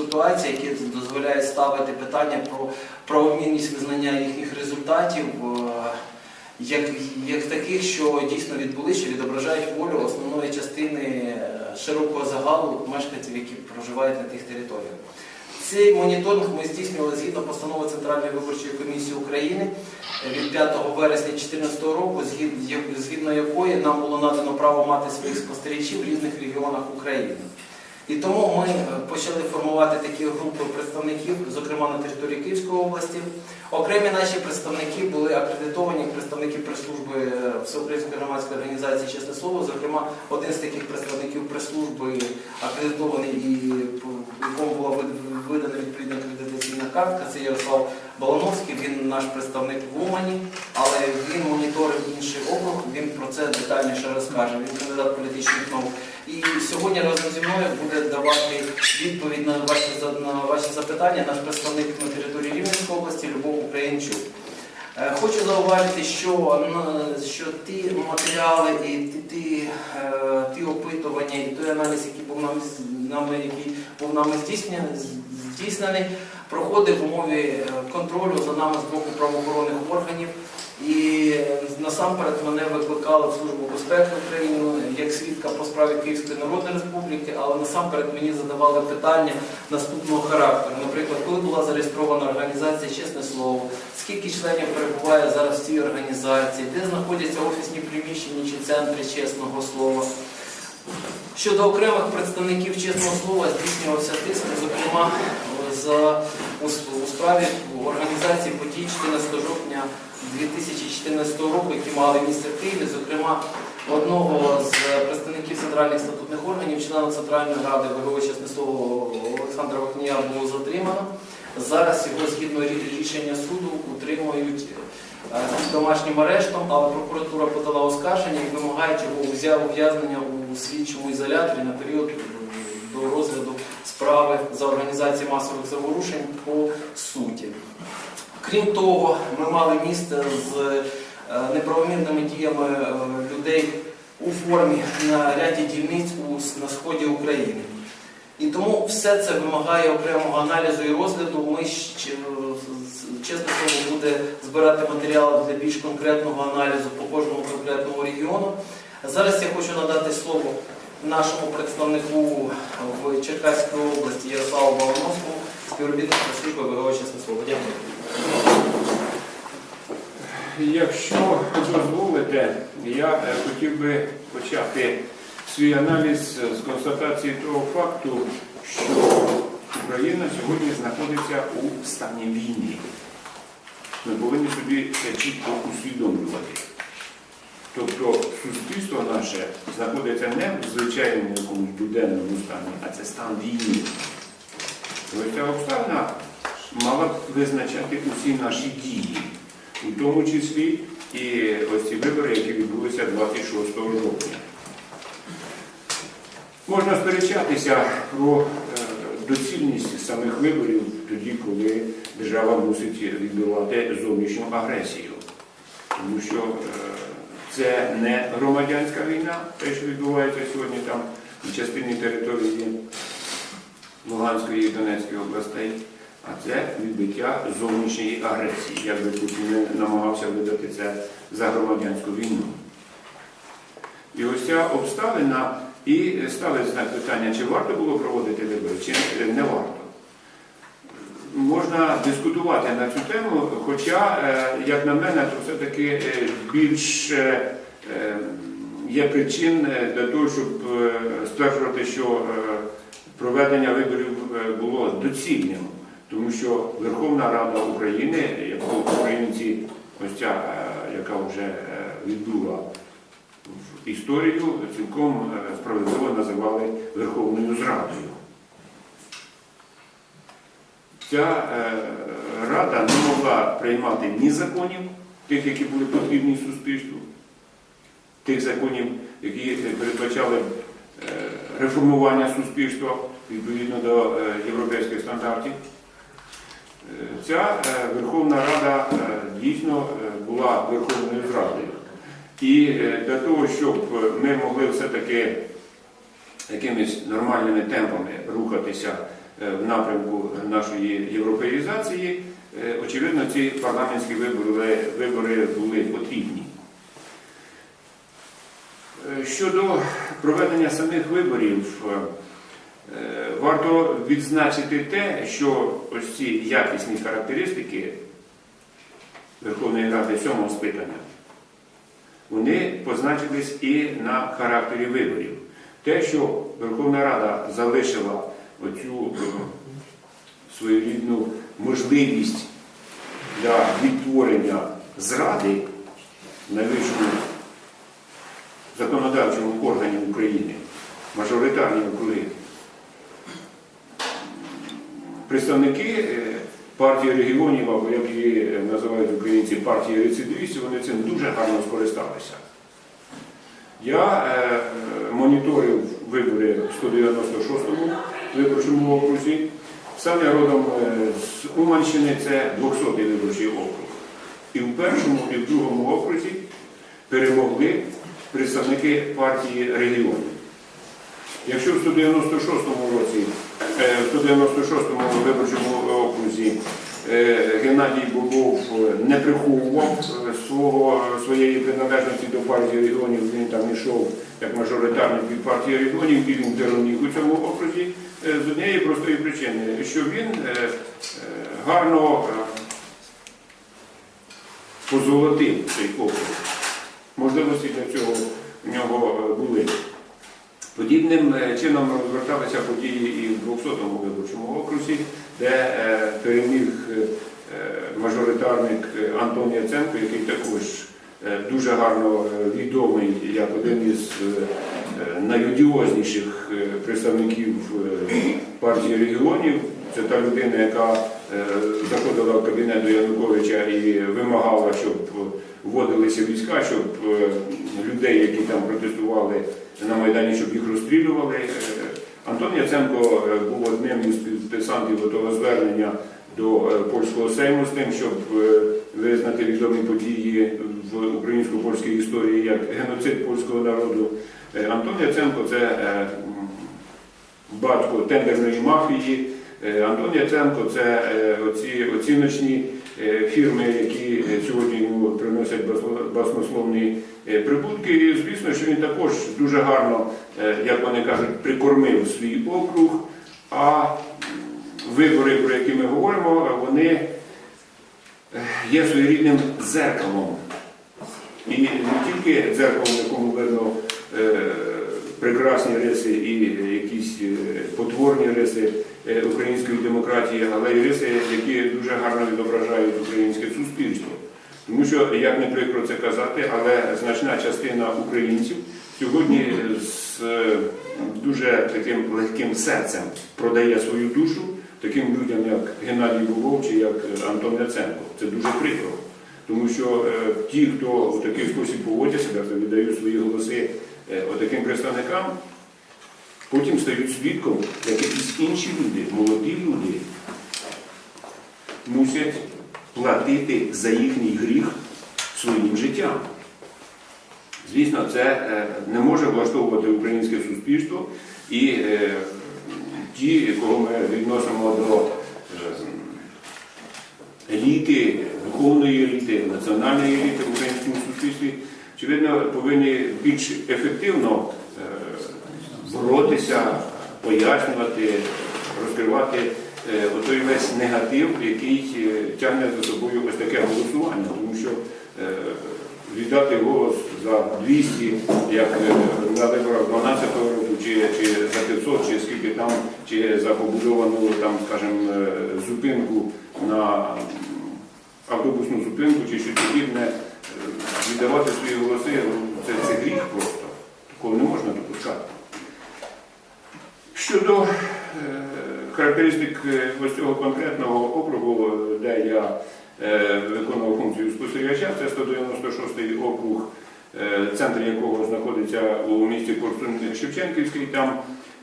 ситуацій, які дозволяють ставити питання про правомірність визнання їхніх результатів. е, Як, як таких, що дійсно відбулися, що відображають волю основної частини е, широкого загалу мешканців, які проживають на тих територіях. Цей моніторинг ми здійснювали згідно постанови Центральної виборчої комісії України від 5 вересня 2014 року, згідно якої нам було надано право мати своїх спостерігачів в різних регіонах України. І тому ми е, почали формувати такі групи представників, зокрема на території Київської області. Окремі наші представники були акредитовані представники прес-служби е, Всеукраїнської громадської організації Чесне слово. Зокрема, один з таких представників прес-служби акредитований і якому була видана відповідна акредитаційна картка. Це Ярослав Балановський. Він наш представник в Умані, але він моніторив інший округ. Він про це детальніше розкаже. Він кандидат політичних наук. І сьогодні разом зі мною буде давати відповідь на ваші на ваші запитання наш представник на території Рівненської області Любов Українчук. Е, Хочу зауважити, що, що ті матеріали і ті, е, ті опитування, і той аналіз, який був нами, нами, який був нами здійснений, проходив в умові е, контролю за нами з боку правоохоронних органів. І е, насамперед мене викликали в Службу безпеки України як свідка по справі Київської Народної Республіки, але насамперед мені задавали питання наступного характеру. Наприклад, коли була зареєстрована організація Чесне слово, скільки членів перебуває зараз в цій організації, де знаходяться офісні приміщення чи центри чесного слова. Щодо окремих представників чесного слова здійснювався тиск, зокрема за, справі організації подій 14 жовтня 2014 року, які мали місце в Києві, зокрема одного з представників центральних статутних органів, члена Центральної ради ВГО чесне Олександра Вахнія було затримано. Зараз його згідно рішення суду утримують е, під домашнім арештом, але прокуратура подала оскарження і вимагають його ув'язнення у слідчому ізоляторі на період е, до розгляду справи за організацію масових заворушень по суті. Крім того, ми мали місце з е, неправомірними діями е, людей у формі на ряді дільниць на сході України. І тому все це вимагає окремого аналізу і розгляду. Ми чесно слово, буде збирати матеріали для більш конкретного аналізу по кожному конкретному регіону. Зараз я хочу надати слово нашому представнику в Черкаській області Ярославу Балановському, співробітнику служби ВГО чесне слово. Дякую. Якщо дозволите, я е, хотів би почати свій аналіз з констатації того факту, що Україна сьогодні знаходиться у стані війни. Ми повинні собі це чітко усвідомлювати. Тобто суспільство наше знаходиться не в звичайному якомусь буденному стані, а це стан війни. Ось ця обставина мала б визначати усі наші дії, у тому числі і ось ці вибори, які відбулися 26 жовтня. Можна сперечатися про е, доцільність самих виборів тоді, коли держава мусить відбивати зовнішню агресію. Тому що е, це не громадянська війна, те, що відбувається сьогодні там в частині території Луганської і Донецької областей, а це відбиття зовнішньої агресії, як би Путін намагався видати це за громадянську війну. І ось ця обставина і ставить знак питання, чи варто було проводити вибори, чи не варто. Можна дискутувати на цю тему, хоча, е, як на мене, то все-таки е, більш е, є причин для того, щоб стверджувати, що проведення виборів було доцільним, тому що Верховна Рада України, яку українці, ось ця, яка вже відбула в історію, цілком справедливо називали Верховною Зрадою. Ця е, рада не могла приймати ні законів, тих, які були потрібні суспільству, тих законів, які передбачали е, реформування суспільства відповідно до е, європейських стандартів. Ця Верховна Рада дійсно була Верховною Зрадою. І для того, щоб ми могли все-таки якимись нормальними темпами рухатися в напрямку нашої європеїзації, е, очевидно, ці парламентські вибори, вибори були потрібні. Е, Щодо проведення самих виборів, е, е, варто відзначити те, що ось ці якісні характеристики Верховної Ради сьомого спитання, вони позначились і на характері виборів. Те, що Верховна Рада залишила оцю е, своєрідну можливість для відтворення зради найвищому законодавчому органі України, мажоритарній, коли представники е, партії регіонів, або як її називають українці партії рецидивістів, вони цим дуже гарно скористалися. Я е, моніторив вибори в 196-му виборчому окрузі. Сам я родом е, з Уманщини, це 200-й виборчий округ. І в першому, і в другому окрузі перемогли представники партії регіонів. Якщо в 196-му році, е, в 196-му виборчому окрузі е, Геннадій Бобов не приховував свого, своєї приналежності до партії регіонів, він там йшов як мажоритарник від партії регіонів, і він переміг у цьому окрузі з однієї простої причини, що він е, е, гарно е, позолотив цей округ. Можливості для цього в нього е, були. Подібним е, чином розверталися події і в 200-му виборчому окрузі, де е, переміг е, мажоритарник е, Антон Яценко, який також е, дуже гарно е, відомий як один із е, е, найодіозніших е, представників е, партії регіонів. Це та людина, яка е, заходила в кабінет до Януковича і вимагала, щоб вводилися війська, щоб е, людей, які там протестували на Майдані, щоб їх розстрілювали. Е, Антон Яценко е, був одним із підписантів того звернення до е, польського сейму з тим, щоб е, визнати відомі події в українсько-польській історії як геноцид польського народу. Е, Антон Яценко це е, батько тендерної мафії. Е, Антон Яценко це оці оціночні фірми, які сьогодні йому приносять баснословні прибутки. І звісно, що він також дуже гарно, як вони кажуть, прикормив свій округ. А вибори, про які ми говоримо, вони є своєрідним зеркалом. І не тільки дзеркало, в якому видно прекрасні риси і якісь е, потворні риси е, української демократії, але й риси, які дуже гарно відображають українське суспільство. Тому що, як не прикро це казати, але значна частина українців сьогодні з е, дуже таким легким серцем продає свою душу таким людям, як Геннадій Булов чи як Антон Яценко. Це дуже прикро. Тому що е, ті, хто в такий спосіб поводять себе, віддають свої голоси е, отаким представникам, потім стають свідком, як якісь інші люди, молоді люди, мусять платити за їхній гріх своїм життям. Звісно, це е, не може влаштовувати українське суспільство і е, ті, кого ми відносимо до е, еліти, духовної еліти, національної еліти в українському суспільстві, очевидно, повинні більш ефективно е, боротися, пояснювати, розкривати е, отой весь негатив, який е, тягне за собою ось таке голосування, тому що віддати голос за 200, як на виборах 12-го року, чи, чи за 500, чи скільки там, чи за побудовану там, скажімо, зупинку на автобусну зупинку, чи щось подібне, віддавати свої голоси, це, це гріх просто. Такого не можна допускати. Щодо е, характеристик е, ось цього конкретного округу, е, де я виконував функцію спостерігача, це 196 округ, центр якого знаходиться у місті Корсун Шевченківський, там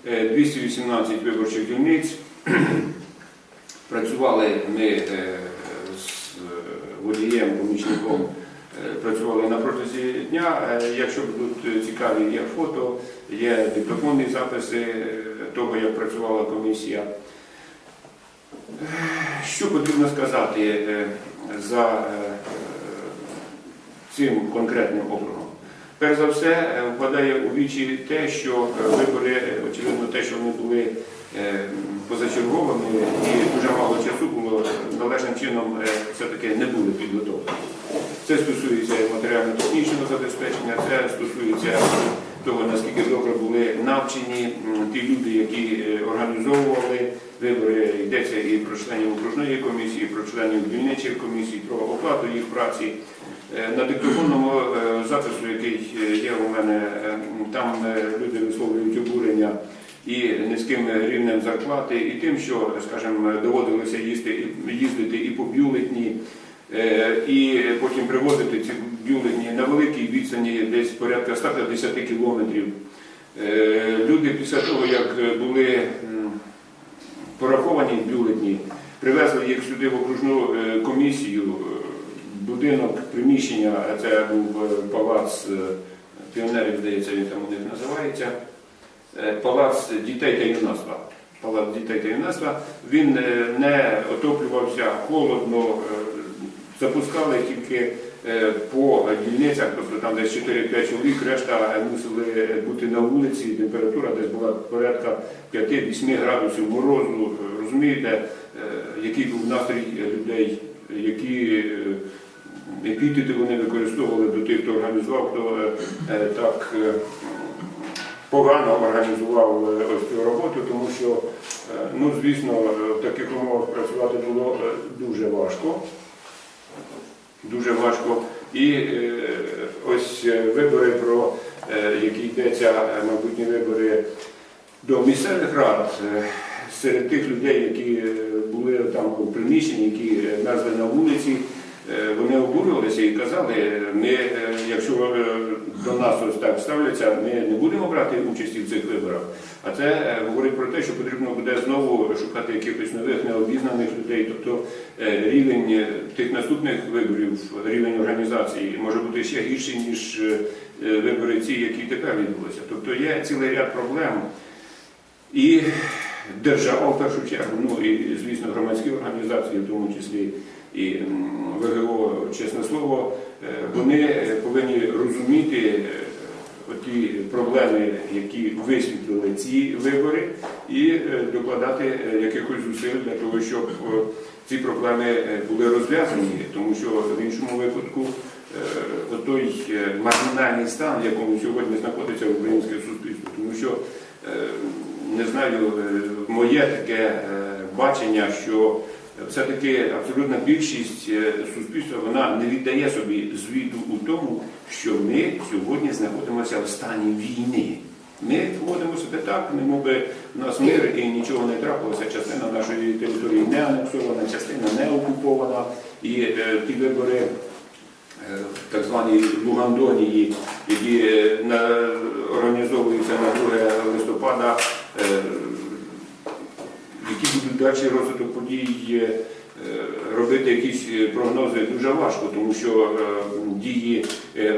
е, 218 виборчих дільниць. Працювали ми з водієм, помічником, працювали на протязі дня. Е, Якщо будуть цікаві, є фото, є диктофонні записи е, того, як працювала комісія. Що потрібно сказати е, за е, цим конкретним округом? Перш за все, е, впадає у вічі те, що е, вибори, е, очевидно, те, що вони були е, позачерговими і дуже мало часу було належним чином е, все-таки не були підготовлені. Це стосується матеріально-технічного забезпечення, це стосується того, наскільки добре були навчені ті люди, які е, організовували вибори. Йдеться і про членів окружної комісії, і про членів дільничих комісій, про оплату їх праці. Е, На диктофонному е, запису, який є у мене, там люди висловлюють обурення і низьким рівнем зарплати, і тим, що, скажімо, доводилося їздити і по бюлетні, і потім привозити ці бюлетні на великій відстані, десь порядка 150 кілометрів. Е, Люди після того, як були пораховані бюлетні, привезли їх сюди в окружну е, комісію, е, будинок, приміщення, а це був е, палац е, піонерів, здається, він там у них називається. Е, Палац дітей та юнацтва. Палац дітей та юнацтва. Він е, не отоплювався холодно, е, запускали тільки е, по дільницях, тобто там десь 4-5 чоловік, решта мусили бути на вулиці, температура десь була порядка 5-8 градусів морозу. Розумієте, е, який був настрій людей, які епітети вони використовували до тих, хто організував, хто е, так погано організував ось цю роботу, тому що, ну, звісно, в таких умовах працювати було дуже важко. Дуже важко. І е, ось е, вибори, про е, які йдеться, майбутні вибори до місцевих рад, серед тих людей, які були там у приміщенні, які мерзли на вулиці, вони обурювалися і казали, ми, е, якщо е, до нас ось так ставляться, ми не будемо брати участі в цих виборах. А це е, говорить про те, що потрібно буде знову шукати якихось нових необізнаних людей. Тобто е, рівень е, тих наступних виборів, рівень організації може бути ще гірший, ніж е, е, вибори ці, які тепер відбулися. Тобто є цілий ряд проблем. І держава в першу чергу, ну і звісно громадські організації, в тому числі і ВГО, чесне слово, е, вони е, повинні розуміти е, оті проблеми, які висвітлили ці вибори, і докладати якихось зусиль для того, щоб ці проблеми були розв'язані, тому що в іншому випадку той маргінальний стан, в якому сьогодні знаходиться українське суспільство, тому що не знаю, моє таке бачення, що все-таки абсолютна більшість е, суспільства вона не віддає собі звіту у тому, що ми сьогодні знаходимося в стані війни. Ми поводимо себе так, немов би у нас мир і нічого не трапилося. Частина нашої території не анексована, частина не окупована. І е, ті вибори е, в так званій Лугандонії, які е, на, організовуються на 2 листопада, е, які будуть далі розвиток подій, е, робити якісь е, прогнози дуже важко, тому що е, дії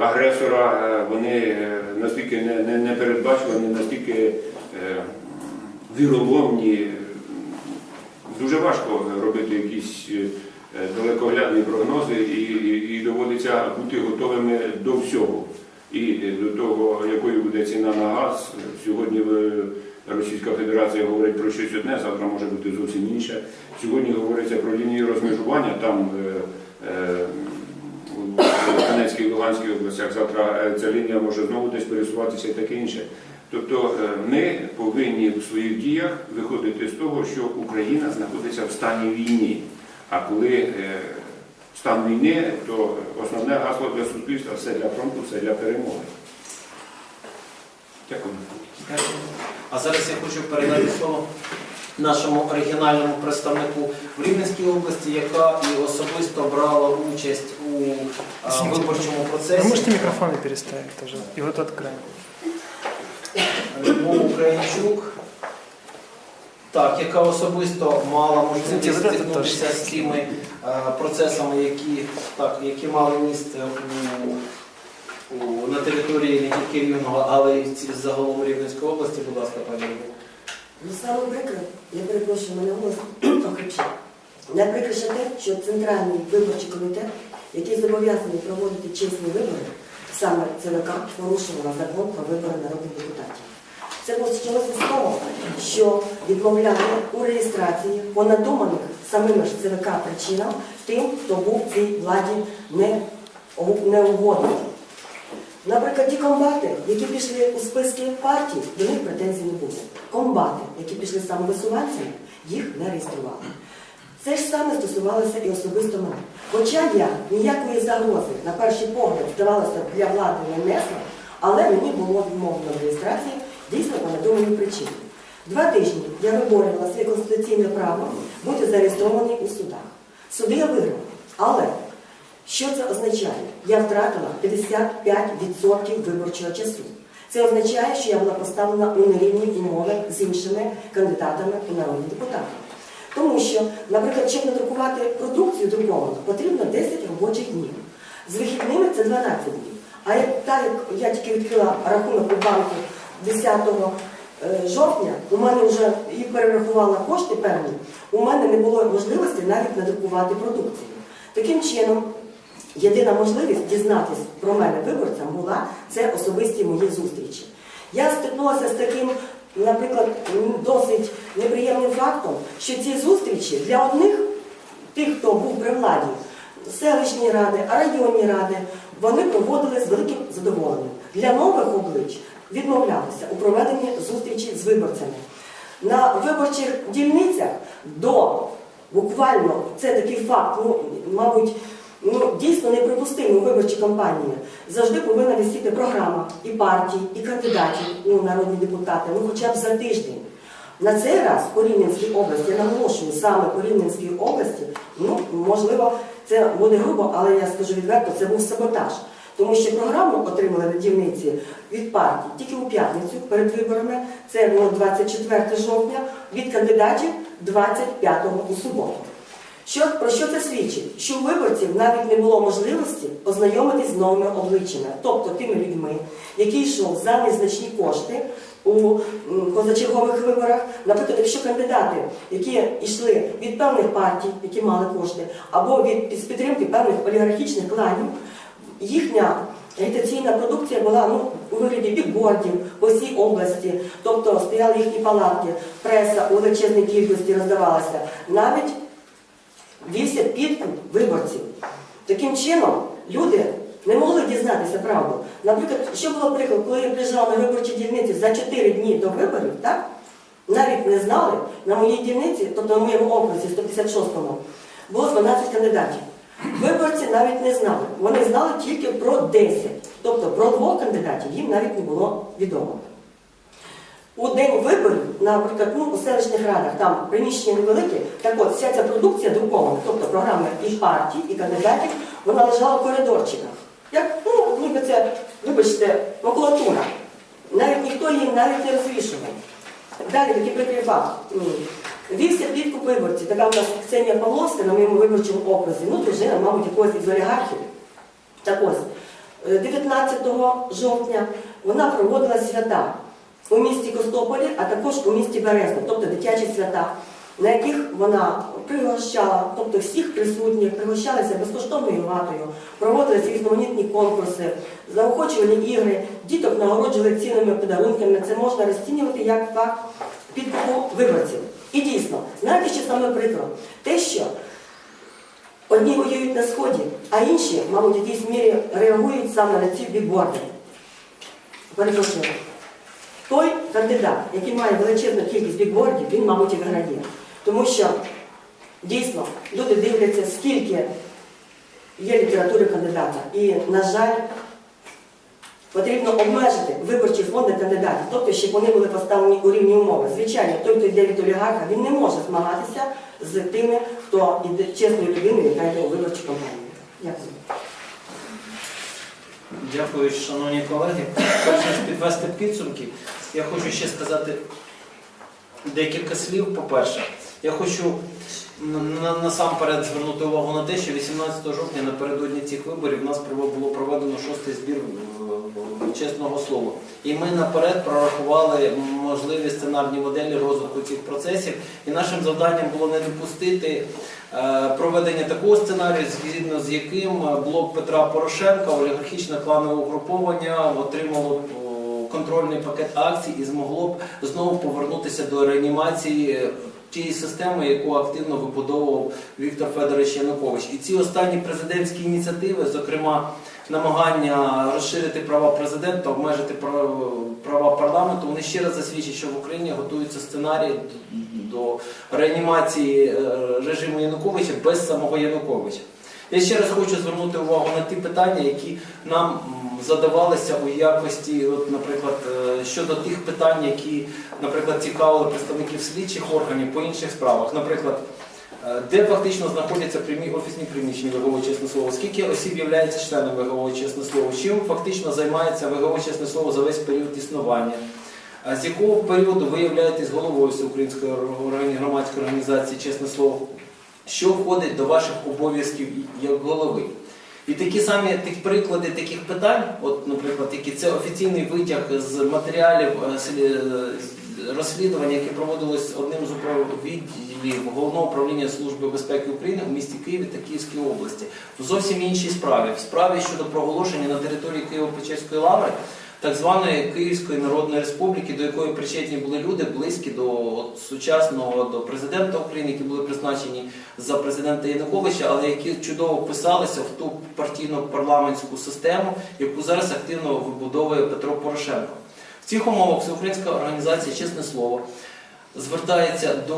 агресора вони настільки не, не, не настільки віроломні. Дуже важко робити якісь далекоглядні прогнози і, і, і доводиться бути готовими до всього. І до того, якою буде ціна на газ. Сьогодні Російська Федерація говорить про щось одне, завтра може бути зовсім інше. Сьогодні говориться про лінію розмежування там е, е, у Донецькій і Луганській областях. Завтра е, ця лінія може знову десь пересуватися і таке інше. Тобто е, ми повинні в своїх діях виходити з того, що Україна знаходиться в стані війни. А коли е, стан війни, то основне гасло для суспільства все для фронту, все для перемоги. Дякую. А зараз я хочу передати слово нашому оригінальному представнику в Рівненській області, яка і особисто брала участь у а, виборчому Вы процесі. можете микрофоны переставить тоже? И вот этот край. Любов Українчук, так, яка особисто мала можливість Извините, вот это стикнутися з цими е, процесами, які, так, які мали місце у, на території не тільки Рівного, але й загалом Рівненської області. Будь ласка, пані Любов. Ну, саме прикро, я перепрошую, мене голос охрипший. Найприкріше те, що Центральний виборчий комітет, який зобов'язаний проводити чесні вибори, саме ЦВК порушувала закон про вибори народних депутатів. Це почалося з того, що відмовляли у реєстрації по надуманих самими ж ЦВК причинам тим, хто був цій владі не, неугодний. Наприклад, ті комбати, які пішли у списки партій, до них претензій не буде. Комбати, які пішли самовисуванцями, їх не реєстрували. Це ж саме стосувалося і особисто мене. Хоча я ніякої загрози, на перший погляд, здавалося, для влади не несла, але мені було відмовлено в реєстрації дійсно по причині. Два тижні я виборювала своє конституційне право бути зареєстрований у судах. Суди я виграла. Але що це означає? Я втратила 55% виборчого часу. Це означає, що я була поставлена у нерівні умови з іншими кандидатами у народні депутати. Тому що, наприклад, щоб надрукувати продукцію друковану, потрібно 10 робочих днів. З вихідними це 12 днів. А як так як я тільки відкрила рахунок у банку 10 е, жовтня, у мене вже і перерахувала кошти певні, у мене не було можливості навіть надрукувати продукцію. Таким чином, єдина можливість дізнатись про мене виборцям була це особисті мої зустрічі. Я стикнулася з таким, наприклад, досить неприємним фактом, що ці зустрічі для одних, тих, хто був при владі, селищні ради, районні ради, вони проводили з великим задоволенням. Для нових облич відмовлялися у проведенні зустрічі з виборцями. На виборчих дільницях до буквально це такий факт, ну, мабуть, ну, дійсно неприпустимий у виборчій кампанії. Завжди повинна висіти програма і партій, і кандидатів у народні депутати, ну хоча б за тиждень. На цей раз по Рівненській області, я наголошую, саме по Рівненській області, ну, можливо, це буде грубо, але я скажу відверто, це був саботаж. Тому що програму отримали на від партій тільки у п'ятницю перед виборами, це було 24 жовтня, від кандидатів 25 у суботу. Що, про що це свідчить? Що у виборців навіть не було можливості ознайомитись з новими обличчями, тобто тими людьми, які йшов за незначні кошти у позачергових виборах. Наприклад, якщо кандидати, які йшли від певних партій, які мали кошти, або від підтримки певних олігархічних кланів, їхня агітаційна продукція була ну, у вигляді бікбордів по всій області, тобто стояли їхні палатки, преса у величезній кількості роздавалася. Навіть вівся підкуп виборців. Таким чином люди не могли дізнатися правду. Наприклад, що було приклад, коли я приїжджала на виборчі дільниці за 4 дні до виборів, так? навіть не знали, на моїй дільниці, тобто на моєму окрузі 156-му, було 12 кандидатів. Виборці навіть не знали. Вони знали тільки про 10. Тобто про двох кандидатів їм навіть не було відомо. У день виборів, наприклад, ну, у селищних радах, там приміщення невелике, так от вся ця продукція друкована, тобто програми і партій, і кандидатів, вона лежала в коридорчиках. Як, ну, ніби це, вибачте, макулатура. Навіть ніхто її навіть не розвішував. Далі факт. М. Вівся підкуп виборців. Така у нас Ксенія Павловська на моєму виборчому окрузі, ну, дружина, мабуть, якогось із олігархів. Так ось, е, 19 жовтня вона проводила свята у місті Костополі, а також у місті Березно, тобто дитячі свята, на яких вона пригощала, тобто всіх присутніх, пригощалася безкоштовною ватою, проводилися різноманітні конкурси, заохочувальні ігри, діток нагороджували цінними подарунками. Це можна розцінювати як факт підкупу виборців. І дійсно, знаєте, що саме прикро? Те, що одні воюють на сході, а інші, мабуть, в якійсь мірі реагують саме на ці бікборди. Перепрошую. Той кандидат, який має величезну кількість бікбордів, він, мабуть, і виграє. Тому що дійсно люди дивляться, скільки є літератури кандидата. І, на жаль, потрібно обмежити виборчі фонди кандидатів, тобто, щоб вони були поставлені у рівні умови. Звичайно, той, хто йде від олігарха, він не може змагатися з тими, хто йде чесною людиною, яка йде у виборчу кампанію. Дякую. Дякую, шановні колеги. Ніж підвести підсумки, я хочу ще сказати декілька слів. По-перше, я хочу На- на- Насамперед звернути увагу на те, що 18 жовтня напередодні цих виборів у нас було проведено шостий збір е, чесного слова. І ми наперед прорахували можливі сценарні моделі розвитку цих процесів. І нашим завданням було не допустити е, проведення такого сценарію, згідно з яким е, блок Петра Порошенка, олігархічне кланове угруповання отримало контрольний пакет акцій і змогло б знову повернутися до реанімації е, тієї системи, яку активно вибудовував Віктор Федорович Янукович. І ці останні президентські ініціативи, зокрема намагання розширити права президента, обмежити права- парламенту, вони ще раз засвідчать, що в Україні готуються сценарії до реанімації е, режиму Януковича без самого Януковича. Я ще раз хочу звернути увагу на ті питання, які нам задавалися у якості, от, наприклад, е, щодо тих питань, які, наприклад, цікавили представників слідчих органів по інших справах. Наприклад, е, де фактично знаходяться прямі офісні приміщення ВГО чесне слово, скільки осіб є членами ВГО чесне слово, чим фактично займається ВГО чесне слово за весь період існування. З якого періоду ви являєтесь головою Всеукраїнської громадської організації Чесне слово? Що входить до ваших обов'язків як голови? І такі самі приклади таких питань, от, наприклад, які це офіційний витяг з матеріалів е, е, розслідування, яке проводилось одним з управлінів Головного управління Служби безпеки України у місті Києві та Київській області, в зовсім іншій справі, в справі щодо проголошення на території Києво-Печерської лаври так званої Київської Народної Республіки, до якої причетні були люди близькі до сучасного до президента України, які були призначені за президента Януковича, але які чудово вписалися в ту партійну парламентську систему, яку зараз активно вибудовує Петро Порошенко. В цих умовах Всеукраїнська організація Чесне слово звертається до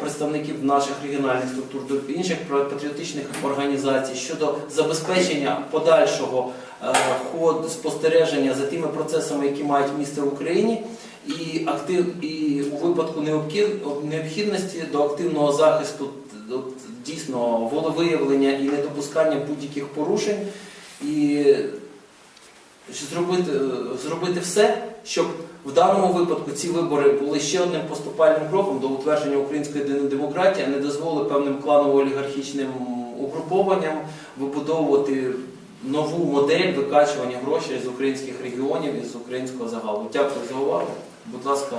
представників наших регіональних структур, до інших патріотичних організацій щодо забезпечення подальшого е, ходу спостереження за тими процесами, які мають місце в Україні, і актив і у випадку необхідності до активного захисту дійсно волевиявлення і недопускання будь-яких порушень. І зробити, зробити все, щоб в даному випадку ці вибори були ще одним поступальним кроком до утвердження української демократії, а не дозволили певним кланово-олігархічним угрупованням вибудовувати нову модель викачування грошей з українських регіонів і з українського загалу. Дякую за увагу. Будь ласка.